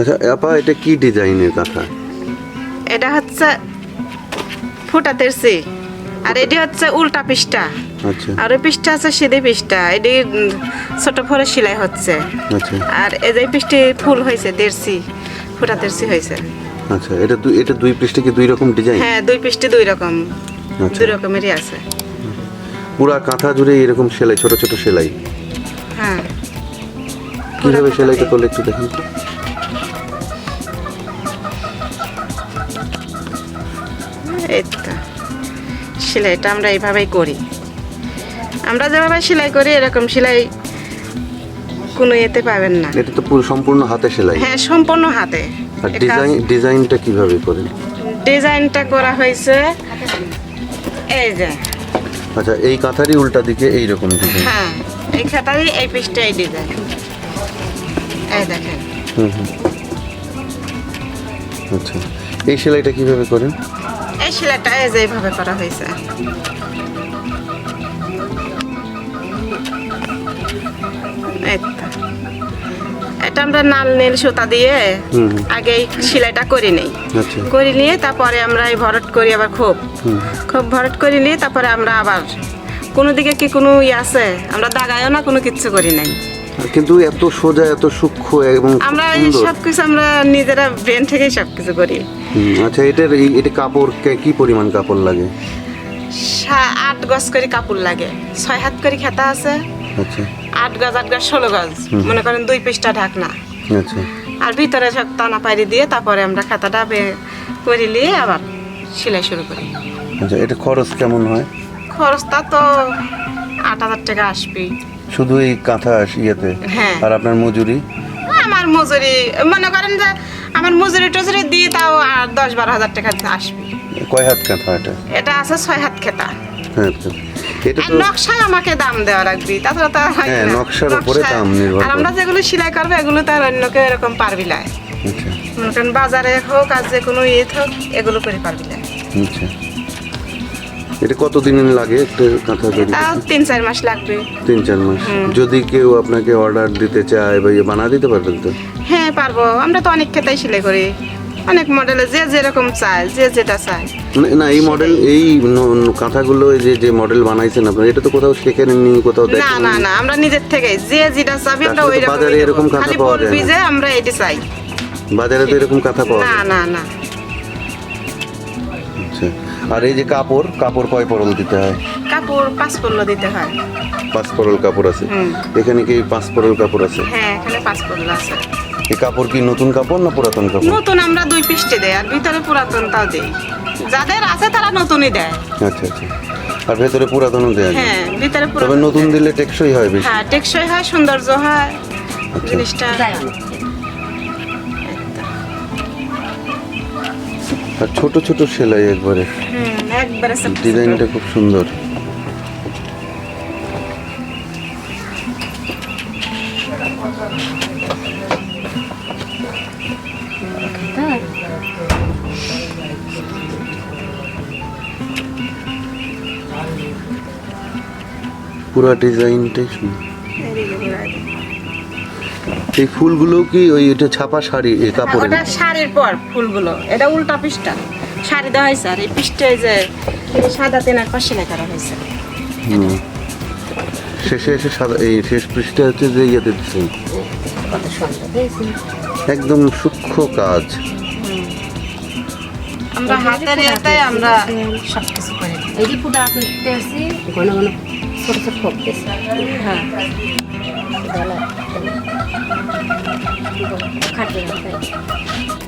আচ্ছা আপা এটা কি ডিজাইনের কাঁথা? এটা হচ্ছে ফুটাতের সি আর এটি হচ্ছে উল্টা পৃষ্ঠা। আচ্ছা। আর ওই পৃষ্ঠা আছে সিধে পৃষ্ঠা এটি ছোট ফরে সেলাই হচ্ছে। আচ্ছা। আর এই যে পৃষ্ঠে ফুল হয়েছে দেড়সি ফুটা দেড়সি হয়েছে। আচ্ছা এটা দুই এটা দুই পৃষ্ঠে কি দুই রকম ডিজাইন? হ্যাঁ দুই পৃষ্ঠে দুই রকম আচ্ছা। দুই রকমেরই আছে। পুরা কাঁথা জুড়ে এরকম সেলাই ছোট ছোট সেলাই? হ্যাঁ। কীভাবে সেলাইটা করলে একটু দেখেন এই তো সেলাইটা আমরা এইভাবেই করি। আমরা যেভাবে সেলাই করি এরকম সেলাই কোনো এতে পাবেন না। এটা তো পুরো সম্পূর্ণ হাতে সেলাই। হ্যাঁ সম্পূর্ণ হাতে। আর ডিজাইন ডিজাইনটা কীভাবে করেন? ডিজাইনটা করা হয়েছে। এই যে। আচ্ছা এই কাঁথারই উল্টা দিকে এইরকম ডিজাইন। হ্যাঁ এই খাতারই এই পৃষ্ঠে এই ডিজাইন। এই দেখেন। হুম হুম। আচ্ছা এই সেলাইটা কীভাবে করেন? এই সেলাইটা এই যে এইভাবে করা হয়েছে। এটা আমরা নাল নীল সুতা দিয়ে। আগে সেলাইটা করে নেই। আচ্ছা। করে নিয়ে তারপরে আমরা এই ভরট করি আবার খুব খুব ভরট করে নিয়ে তারপরে আমরা আবার কোনো দিকে কি কোনো ইয়ে আছে? আমরা দাগাইও না কোনো কিচ্ছু করি নাই। কিন্তু এত সোজা এত সূক্ষ্ম এবং আমরা এই সুন্দর। সব কিছু আমরা নিজেরা ব্রেন থেকেই সব কিছু করি আচ্ছা এটার এটা কাপড় কে- পরিমাণ কাপড় লাগে? আট গজ করে কাপড় লাগে। ছয় হাত করে খেতা আছে। আচ্ছা। আট গজ আট গজ ষোলো গজ। মনে করেন দুই পৃষ্ঠা ঢাকনা। আচ্ছা। আর ভিতরে সব টানা পাইরি দিয়ে তারপরে আমরা খাতাটা বে করে নিয়ে আবার সেলাই শুরু করি। আচ্ছা এটা খরচ কেমন হয়? খরচটা তো আট হাজার টাকা আসবে শুধু এই কাঁথা ইয়েতে হ্যাঁ। আর আপনার মজুরি? আমার মজুরি মনে করেন যে আমার মজুরি টজুরি দিয়ে তাও আর দশ বারো হাজার টাকা আসবে। কয় হাত কাঁথা এটা? এটা আছে ছয় হাত খেতা। হ্যাঁ। এটা তো নকশায় আমাকে দাম দেওয়া তাছাড়া তো হয় নকশার উপরে দাম নির্ভর আর আমরা যেগুলো সেলাই করব এগুলো তো আর অন্য কেউ এরকম পারবি না। আচ্ছা। মনে করেন বাজারে হোক আর যে কোনো ইয়ে হোক এগুলো করে পারবি না। আচ্ছা। এটা কত দিন লাগে একটা কাঁথা তৈরি তিন চার মাস লাগবে। তিন চার মাস। যদি কেউ আপনাকে অর্ডার দিতে চায় বা ইয়ে বানা দিতে পারবেন তো? হ্যাঁ পারব। আমরা তো অনেক খেতাই সেলাই করি। অনেক মডেলে যে যেরকম চায় যে যেটা চায়। না- না এই মডেল এই ন- ন- কাঁথাগুলো যে যে মডেল বানাইছেন আপনারা এটা তো কোথাও শেখেননি কোথাও না দেখেন না না আমরা নিজের থেকে যে যেটা চাবি আমরা ওই বাজারে এরকম কাঁথা পাওয়া যায় যে আমরা এটি চাই। বাজারে তো এরকম কাঁথা পাওয়া না যায় না না। আচ্ছা। আর এই যে কাপড় কাপড় কয় পরল দিতে হয়? কাপড় পাঁচ পল্ল দিতে হয়। পাঁচ পরল কাপড় আছে? এখানে কি পাঁচ পরল কাপড় আছে? হ্যাঁ এখানে পাঁচ পল্ল আছে। এই কাপড় কি নতুন কাপড় না পুরাতন কাপড়? নতুন আমরা দুই পৃষ্ঠে দেয় আর ভিতরে পুরাতনটাও দেই। যাদের আছে তারা নতুনই দেয়। আচ্ছা আচ্ছা। আর ভেতরে পুরাতনও দেয় হ্যাঁ ভিতরে তবে নতুন দিলে টেকসই হয় বেশি। হ্যাঁ টেকসই হয় সৌন্দর্য হয়। আচ্ছা। জিনিসটা আর ছোট ছোট সেলাই একবারে। ডিজাইনটা খুব সুন্দর। পুরা ডিজাইনটাই সুন্দর। এই ফুলগুলো কি ওই এটা ছাপা শাড়ি এই কাপড়ের? ওটা শাড়ির পর ফুলগুলো। এটা উল্টা পৃষ্ঠা। শাড়ি দেওয়া হয়েছে আর এই পৃষ্ঠায় যে সাদা তেনা কষিনা করা হয়েছে। হুম। শেষে এসে সাদা এই শেষ পৃষ্ঠা হচ্ছে যে ইয়েতে দিচ্ছেন কত সুন্দর হয়েছে একদম সূক্ষ্ম কাজ। আমরা হাতের ইয়েতে আমরা সব কিছু করে। এই যে ফুটা করতে আসছি ঘন ঘন ছোট ছোট 이거 가져요.